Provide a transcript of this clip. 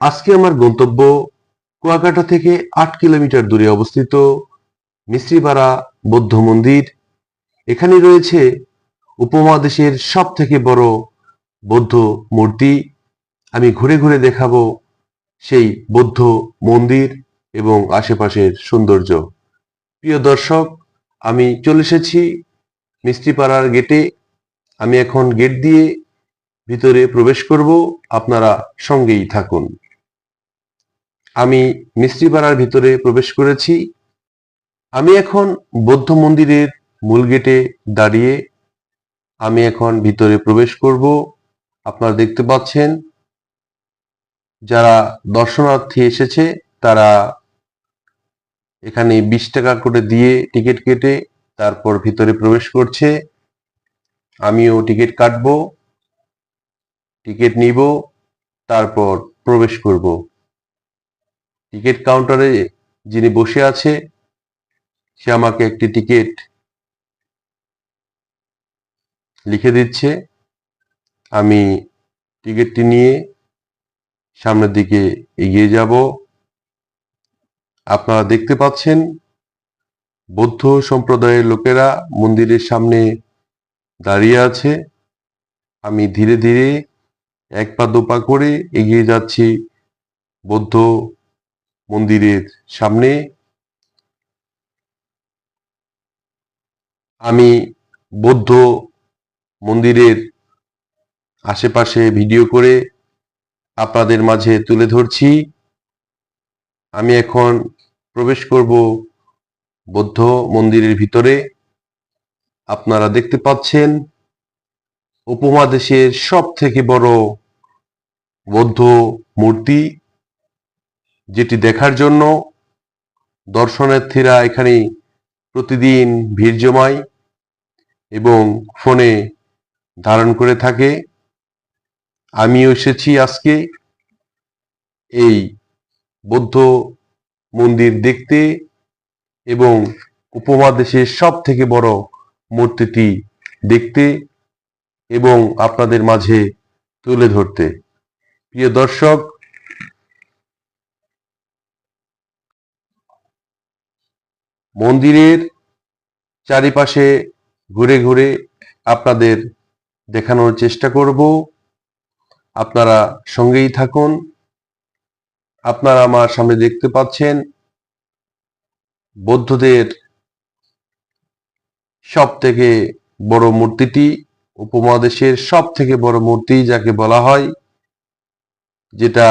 আজকে আমার গন্তব্য কুয়াকাটা থেকে আট কিলোমিটার দূরে অবস্থিত মিস্ত্রিপাড়া বৌদ্ধ মন্দির। এখানে রয়েছে উপমহাদেশের সব থেকে বড় বৌদ্ধ মূর্তি। আমি ঘুরে ঘুরে দেখাবো সেই বৌদ্ধ মন্দির এবং আশেপাশের সৌন্দর্য। প্রিয় দর্শক, আমি চলে এসেছি মিস্ত্রিপাড়ার গেটে। আমি এখন গেট দিয়ে ভিতরে প্রবেশ করব। আপনারা সঙ্গেই থাকুন। আমি মিস্ত্রিপাড়ার ভিতরে প্রবেশ করেছি। আমি এখন বৌদ্ধ মন্দিরের মূল গেটে দাঁড়িয়ে আমি এখন ভিতরে প্রবেশ করব। আপনারা দেখতে পাচ্ছেন, যারা দর্শনার্থী এসেছে, তারা এখানে বিশ টাকা করে দিয়ে টিকিট কেটে তারপর ভিতরে প্রবেশ করছে। আমিও টিকিট কাটবো, টিকিট নিব, তারপর প্রবেশ করব। টিকিট কাউন্টারে যিনি বসে আছে, সে আমাকে একটি টিকিট লিখে দিচ্ছে। আমি টিকিটটি নিয়ে সামনের দিকে এগিয়ে যাব। আপনারা দেখতে পাচ্ছেন, বৌদ্ধ সম্প্রদায়ের লোকেরা মন্দিরের সামনে দাঁড়িয়ে আছে। আমি ধীরে ধীরে এক পা দু পা করে এগিয়ে যাচ্ছি বৌদ্ধ মন্দিরের সামনে। আমি বৌদ্ধ মন্দিরের আশেপাশে ভিডিও করে আপনাদের মাঝে তুলে ধরছি। আমি এখন প্রবেশ করব বৌদ্ধ মন্দিরের ভিতরে। আপনারা দেখতে পাচ্ছেন উপমহাদেশের সব থেকে বড় বৌদ্ধ মূর্তি। যেটি দেখার জন্য দর্শনার্থীরা এখানে প্রতিদিন ভিড় জমায় এবং ফোনে ধারণ করে থাকে। আমিও এসেছি আজকে এই বৌদ্ধ মন্দির দেখতে এবং উপমহাদেশের সব থেকে বড় মূর্তিটি দেখতে এবং আপনাদের মাঝে তুলে ধরতে। প্রিয় দর্শক মন্দিরের চারিপাশে ঘুরে ঘুরে আপনাদের দেখানোর চেষ্টা করব। আপনারা সঙ্গেই থাকুন। আপনারা আমার সামনে দেখতে পাচ্ছেন বৌদ্ধদের সব থেকে বড় মূর্তিটি, উপমহাদেশের সব থেকে বড় মূর্তি যাকে বলা হয়, যেটা